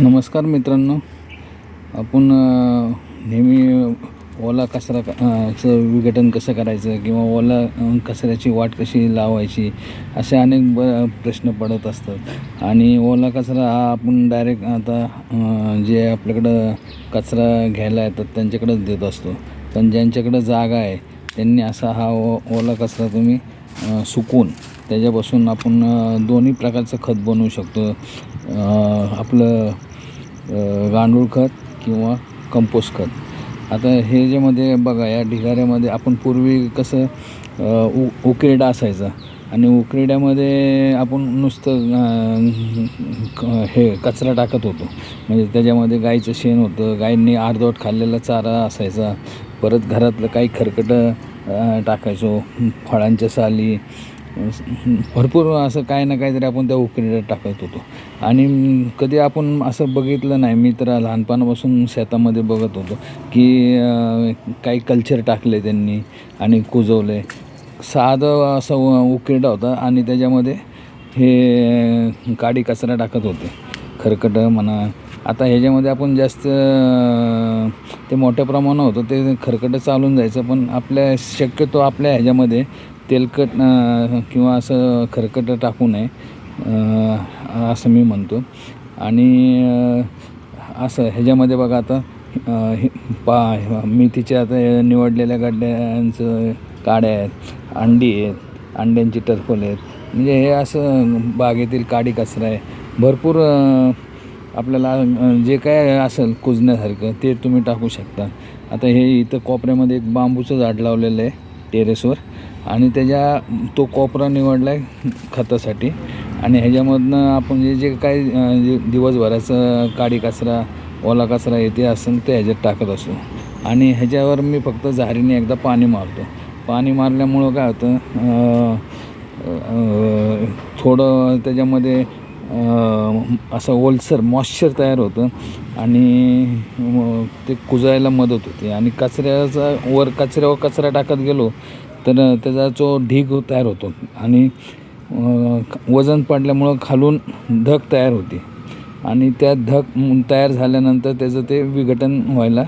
नमस्कार मित्रांनो. आपण नेहमी ओला कचरा चं विघटन कसं करायचं किंवा ओला कचऱ्याची वाट कशी लावायची असे अनेक ब प्रश्न पडत असतात. आणि ओला कचरा हा आपण डायरेक्ट आता जे आपल्याकडं कचरा घ्यायला येतात त्यांच्याकडंच देत असतो. पण ज्यांच्याकडं जागा आहे त्यांनी असा हा ओ ओला कचरा तुम्ही सुकून त्याच्यापासून आपण दोन्ही प्रकारचं खत बनवू शकतो. आपलं गांडूळ खत किंवा कंपोस्ट खत. आता हे ज्यामध्ये बघा या ढिगाऱ्यामध्ये आपण पूर्वी कसं उ उकिरडा असायचा. आणि उकरेड्यामध्ये आपण नुसतं हे कचरा टाकत होतो. म्हणजे त्याच्यामध्ये गाईचं शेण होतं गायींनी अर्धवट खाल्लेला चारा असायचा. परत घरातलं काही खरकटं टाकायचो फळांच्या साली भरपूर असं काही ना काहीतरी आपण त्या उकिरड्यात टाकत होतो. आणि कधी आपण असं बघितलं नाही मी तर लहानपणापासून शेतामध्ये बघत होतो की काही कल्चर टाकले त्यांनी आणि कुजवले साधं असं उकिरडा होता आणि त्याच्यामध्ये हे काडी कचरा टाकत होते. खरकटं म्हणा. आता ह्याच्यामध्ये आपण जास्त ते मोठ्या प्रमाणात होतं ते खरकटं चालून जायचं पण आपल्या शक्यतो आपल्या ह्याच्यामध्ये तेलकट किंवा असं खरकट टाकू नये असं मी म्हणतो. आणि असं ह्याच्यामध्ये बघा आता पा मेथीच्या आता निवडलेल्या गड्ड्यांचं काड्या आहेत अंडी आहेत अंड्यांची टरफल आहेत. म्हणजे हे असं बागेतील काडी कचरा आहे. भरपूर आपल्याला जे काय असेल कुजण्यासारखं ते तुम्ही टाकू शकता. आता हे इथं कोपऱ्यामध्ये एक बांबूचं झाड लावलेलं आहे टेरेसवर. आणि त्याच्या तो कोपरा निवडला आहे खतासाठी. आणि ह्याच्यामधनं आपण जे जे काही जे दिवसभराचं काडी कचरा ओला कचरा येते असेल ते ह्याच्यात टाकत असतो आणि ह्याच्यावर मी फक्त झारीने एकदा पाणी मारतो. पाणी मारल्यामुळं काय होतं थोडं त्याच्यामध्ये असं ओलसर मॉइश्चर तयार होतं. आणि ते कुजायला मदत होते. आणि कचऱ्याचा वर कचऱ्यावर कचरा टाकत गेलो तर त्याचा जो ढीग तयार होतो आणि वजन पडल्यामुळं खालून धग तयार होते. आणि त्या धग तयार झाल्यानंतर त्याचं ते विघटन व्हायला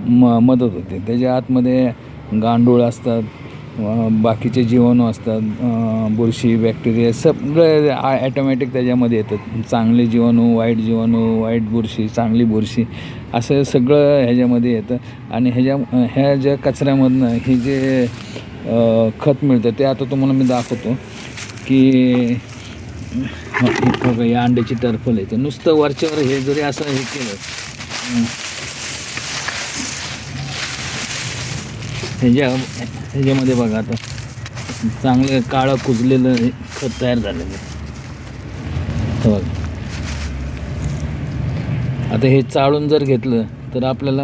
म मदत होते. त्याच्या आतमध्ये गांडूळ असतात बाकीचे जीवाणू असतात बुरशी बॅक्टेरिया सगळे ॲटोमॅटिक त्याच्यामध्ये येतात. चांगले जीवाणू वाईट जीवाणू वाईट बुरशी चांगली बुरशी असं सगळं ह्याच्यामध्ये येतं. आणि ह्याच्या ह्या ज्या कचऱ्यामधनं हे जे खत मिळतं ते आता तुम्हाला मी दाखवतो की बघा या अंड्याची टर्फल येते. नुसतं वरच्यावर हे जरी असं हे केलं ह्याच्या ह्याच्यामध्ये बघा आता. चांगलं काळं कुजलेलं हे खत तयार झालेलं आहे. बघा. आता हे चाळून जर घेतलं तर आपल्याला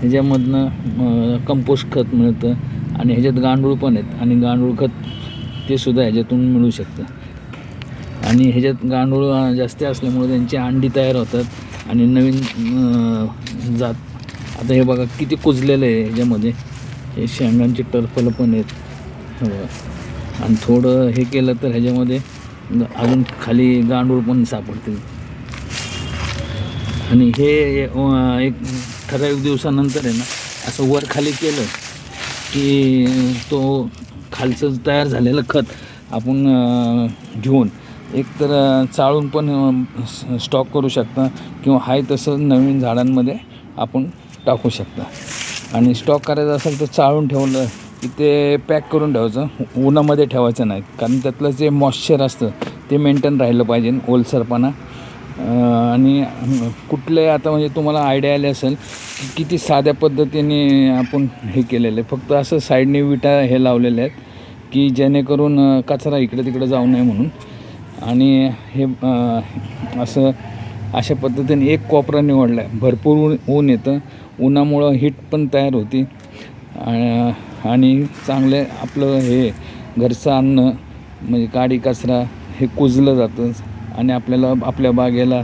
ह्याच्यामधनं कंपोस्ट खत मिळतं आणि ह्याच्यात गांडूळ पण आहेत. आणि गांडूळ खत ते सुद्धा ह्याच्यातून मिळू शकतं. आणि ह्याच्यात गांडूळ जास्त असल्यामुळे त्यांची अंडी तयार होतात. आणि नवीन जात. आता हे बघा किती कुजलेलं आहे ह्याच्यामध्ये. हे शेंगांची टरफलं पण आहेत. हे. आणि थोडं हे केलं तर ह्याच्यामध्ये अजून खाली गांडूळ पण सापडतील. आणि हे एक ठराविक दिवसानंतर आहे ना असं वर खाली केलं की तो खालचं तयार झालेलं खत आपण घेऊन एक तर चाळून पण स्टॉक करू शकता किंवा आहे तसं नवीन झाडांमध्ये आपण टाकू शकता. आणि स्टॉक करायचं असेल तर चाळून ठेवलं की ते पॅक करून ठेवायचं. उन्हामध्ये ठेवायचं नाही. कारण त्यातलं जे मॉइश्चर असतं ते मेंटेन राहिलं पाहिजे ओलसरपणा. आणि कुठले आता म्हणजे तुम्हाला आयडिया आली असेल की किती साध्या पद्धतीने आपण हे केलेलं आहे. फक्त असं साईडने विटा हे लावलेले आहेत की जेणेकरून कचरा इकडे तिकडे जाऊ नये म्हणून. आणि हे असं अशा पद्धतीने एक कोपरा निवडला आहे भरपूर ऊन ऊन येतं. उन्हामुळं हीट पण तयार होती. आणि चांगले आपलं हे घरचं अन्न म्हणजे काडी कचरा हे कुजलं जातं. आणि आपल्याला आपल्या बागेला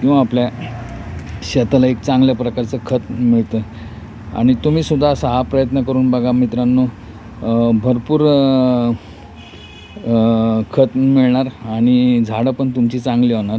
किंवा आपल्या शेताला एक चांगल्या प्रकारचं खत मिळतं. आणि तुम्हीसुद्धा असा हा प्रयत्न करून बघा मित्रांनो भरपूर खत मिळणार आणि झाडं पण तुमची चांगली होणार.